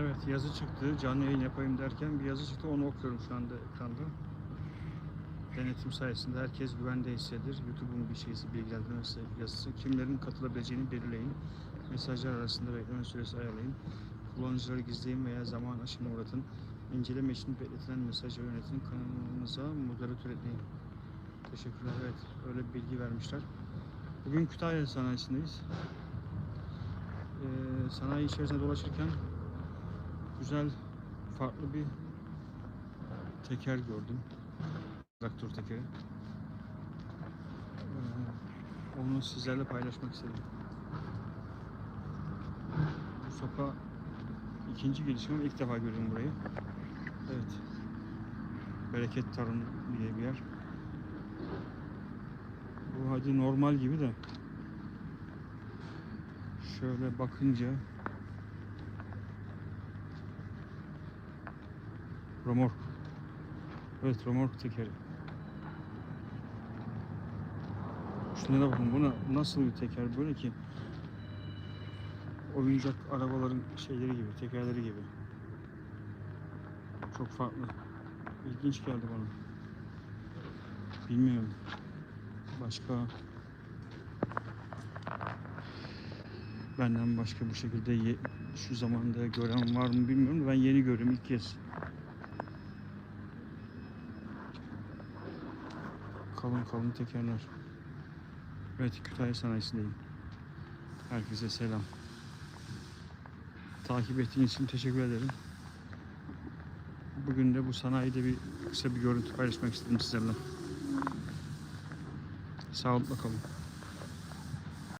Evet yazı çıktı. Canlı yayın yapayım derken bir yazı çıktı. Onu okuyorum şu anda ekranda. Denetim sayesinde herkes güvende hissedir. YouTube'un bir şeysi bilgilendirme yazısı. Kimlerin katılabileceğini belirleyin. Mesajlar arasında bekleme süresi ayarlayın. Kullanıcıları gizleyin veya zaman aşımına uğratın. İnceleme için bekletilen mesajı yönetin. Kanalınıza moderatör ekleyin. Teşekkürler. Evet öyle bir bilgi vermişler. Bugün Kütahya sanayisindeyiz. Ee, sanayi içerisinde dolaşırken güzel farklı bir teker gördüm. Traktör tekeri. Ee, onu sizlerle paylaşmak istedim. Bu sopa ikinci gelişim ama ilk defa gördüm burayı. Evet. Bereket Tarım diye bir yer. Bu hadi normal gibi de şöyle bakınca Romork. Evet romork tekeri. Şuna da bakın buna nasıl bir teker böyle ki oyuncak arabaların şeyleri gibi tekerleri gibi. Çok farklı. İlginç geldi bana. Bilmiyorum. Başka benden başka bu şekilde şu zamanda gören var mı bilmiyorum. Ben yeni görüyorum ilk kez. Kalın kalın tekerler. Evet Kütahya sanayisindeyim. Herkese selam. Takip ettiğiniz için teşekkür ederim. Bugün de bu sanayide bir kısa bir görüntü paylaşmak istedim sizlerle. Sağlıkla kalın.